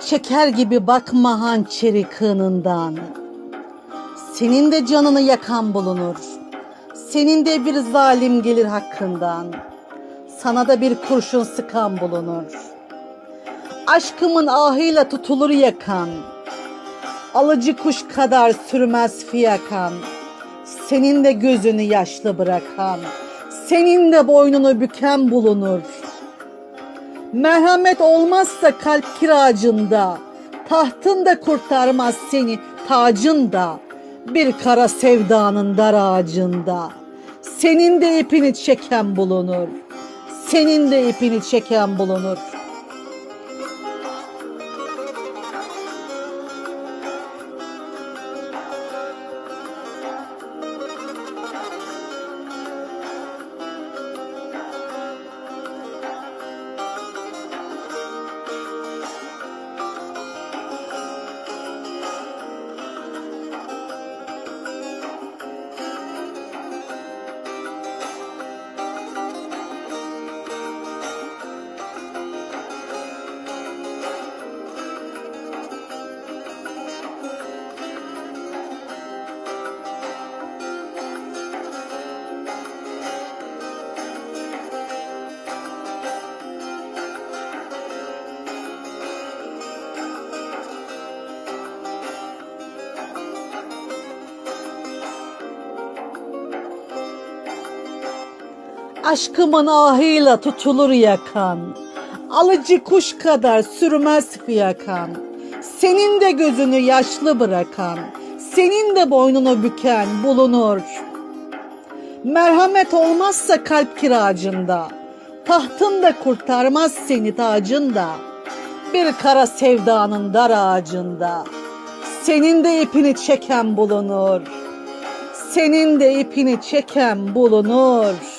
çeker gibi bakma hançeri kınından. Senin de canını yakan bulunur. Senin de bir zalim gelir hakkından. Sana da bir kurşun sıkan bulunur. Aşkımın ahıyla tutulur yakan. Alıcı kuş kadar sürmez fiyakan. Senin de gözünü yaşlı bırakan. Senin de boynunu büken bulunur. Merhamet olmazsa kalp kiracında, tahtın da kurtarmaz seni tacın da, bir kara sevdanın dar ağacında. Senin de ipini çeken bulunur, senin de ipini çeken bulunur. Aşkımın ahıyla tutulur yakan. Alıcı kuş kadar sürmez fiyakan. Senin de gözünü yaşlı bırakan. Senin de boynunu büken bulunur. Merhamet olmazsa kalp kiracında. Tahtın da kurtarmaz seni tacında. Bir kara sevdanın dar ağacında. Senin de ipini çeken bulunur. Senin de ipini çeken bulunur.